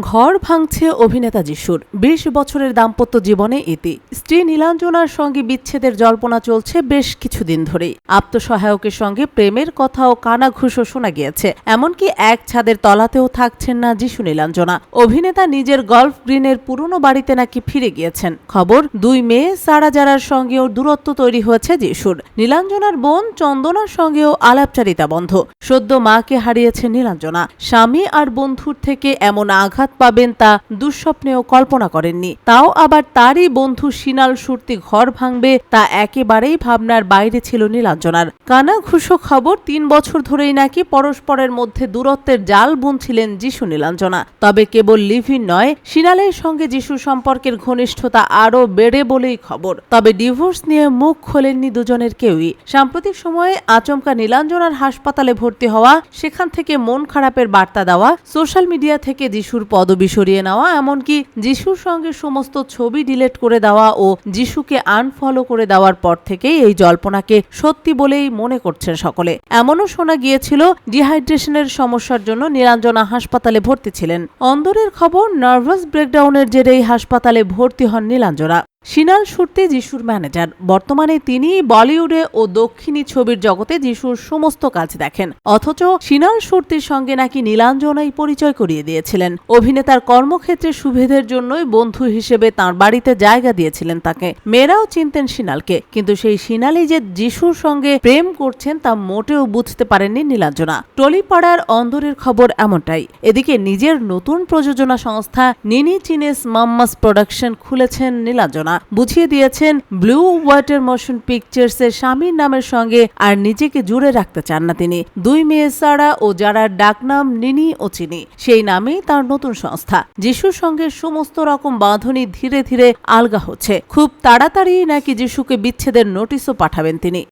ঘর ভাঙছে অভিনেতা যিশুর। বিশ বছরের দাম্পত্য জীবনে ইতি স্ত্রী নীলাঞ্জনার সঙ্গে বিচ্ছেদের জল্পনা চলছে বেশ কিছুদিন ধরেই। আত্মসহায়কের সঙ্গে প্রেমের কথাও কানাঘুষো শোনা গিয়েছে। এমনকি এক ছাদের তলাতেও থাকছেন না যিশু নীলাঞ্জনা। অভিনেতা নিজের গল্ফ গ্রিনের পুরনো বাড়িতে নাকি ফিরে গিয়েছেন। খবর, দুই মেয়ে সারা জারার সঙ্গেও দূরত্ব তৈরি হয়েছে যিশুর। নীলাঞ্জনার বোন চন্দনার সঙ্গেও আলাপচারিতা বন্ধ। সদ্য মাকে হারিয়েছে নীলাঞ্জনা। স্বামী আর বন্ধুর থেকে এমন আঘাত পাবেন তা দুঃস্বপ্নেও কল্পনা করেননি। তাও আবার তারই বন্ধু সিনাল সুরতি ঘর ভাঙবে তা একেবারেই ভাবনার বাইরে ছিল নীলাঞ্জনার। কানা ঘুষো খবর তিন বছর ধরেই নাকি পরস্পরের মধ্যে দূরত্বের জাল বুনছিলেন যিশু নীলাঞ্জনা। তবে কেবল লিভিন নয় সিনালের সঙ্গে যিশু সম্পর্কের ঘনিষ্ঠতা আরও বেড়ে বলেই খবর। তবে ডিভোর্স নিয়ে মুখ খোলেননি দুজনের কেউই। সাম্প্রতিক সময়ে আচমকা নীলাঞ্জনার হাসপাতালে ভর্তি হওয়া, সেখান থেকে মন খারাপের বার্তা দেওয়া, সোশ্যাল মিডিয়া থেকে যিশুর পদবি সরিয়ে নেওয়া, এমনকি যিশুর সঙ্গে সমস্ত ছবি ডিলেট করে দেওয়া ও যিশুকে আনফলো করে দেওয়ার পর থেকেই এই জল্পনাকে সত্যি বলেই মনে করছেন সকলে। এমনও শোনা গিয়েছিল, ডিহাইড্রেশনের সমস্যার জন্য নীলাঞ্জনা হাসপাতালে ভর্তি ছিলেন। অন্দরের খবর, নার্ভাস ব্রেকডাউনের জেরেই হাসপাতালে ভর্তি হন নীলাঞ্জনা। সিনাল সুরতে যিশুর ম্যানেজার বর্তমানে তিনি বলিউডে ও দক্ষিণী ছবির জগতে যিশুর সমস্ত কাজ দেখেন। অথচ সিনাল সুরতির সঙ্গে নাকি নীলাঞ্জনাই পরিচয় করিয়ে দিয়েছিলেন। অভিনেতার কর্মক্ষেত্রে সুবিধের জন্যই বন্ধু হিসেবে তার বাড়িতে জায়গা দিয়েছিলেন তাকে। মেয়েরাও চিনতেন সিনালকে কিন্তু সেই সিনালি যে যিশুর সঙ্গে প্রেম করছেন তা মোটেও বুঝতে পারেননি নীলাঞ্জনা। টলিপাড়ার অন্দরের খবর এমনটাই। এদিকে নিজের নতুন প্রযোজনা সংস্থা নিনি চিনেস মাম্মাস প্রোডাকশন খুলেছেন নীলাঞ্জনা। বুঝিয়ে দিয়েছেন ব্লু ওয়াটার মোশন পিকচার্স এর স্বামীর নামের সঙ্গে আর নিজেকে জুড়ে রাখতে চান না তিনি। দুই মেয়ে সারা ও যারা ডাকনাম নিনি ও চিনি, সেই নামেই তার নতুন সংস্থা। যিশুর সঙ্গে সমস্ত রকম বাঁধনি ধীরে ধীরে আলগা হচ্ছে। খুব তাড়াতাড়ি নাকি যিশুকে বিচ্ছেদের নোটিশও পাঠাবেন তিনি।